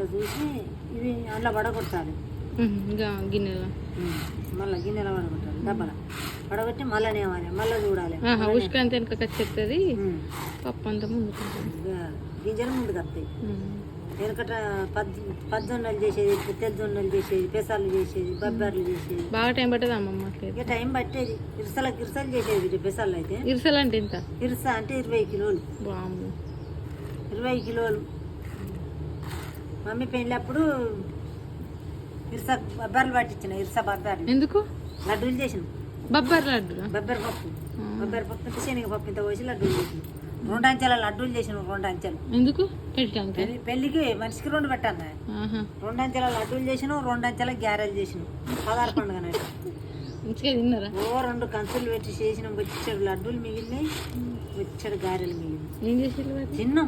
ఇట్లా చూసి ఇవి ఉహు, ఇంకా గిన్నెలో. మళ్ళీ గిన్నెలో వడగొట్టాలి డబ్బల. వడగొట్టి మళ్ళీ నేవాలి మళ్ళీ చూడాలి. అంతా వెనక ఉమ్. పప్పు అంతా ఇక గింజలు ముందుకు వస్తాయి వెనకట పద్ పద్దొన్నలు చేసేది తెద్దొన్నలు చేసేది పెసాలు చేసేది బొబ్బర్లు చేసేది. బాగా టైం పట్టదు అమ్మమ్మ ఇక టైం పట్టేది. ఇరుసలకు ఇరుసలు చేసేది పెసాలు అయితే. ఇరుసలు అంటే ఎంత? ఇరుస అంటే ఇరవై కిలోలు. బాము ఇరవై కిలోలు. మమ్మీ పెళ్ళప్పుడు ఇరుస బొబ్బర్లు పట్టించిన ఇరుస బొబ్బర్లు. ఎందుకు? లడ్డూలు చేసిన. బొబ్బర్ లడ్డురా బొబ్బరి పప్పు. బొబ్బరి పప్పు ఇంత శనగపప్పు ఇంత పోసి లడ్డూలు చేసిన. రెండు అంచెల లడ్డూలు చేసిన రెండు అంచెలు. ఎందుకు? పెళ్ళికి మనిషికి రెండు పెట్టాను రెండు అంచెల లడ్డూలు చేసిన రెండు అంచెల గ్యారెలు చేసిన. పదహారు పండుగ తిన్నారా? ఓ రెండు కంచులు పెట్టి చేసిన వచ్చాడు లడ్డూలు మిగిలినాయి వచ్చాడు గారెలు మిగిలినాయి. తిన్నా.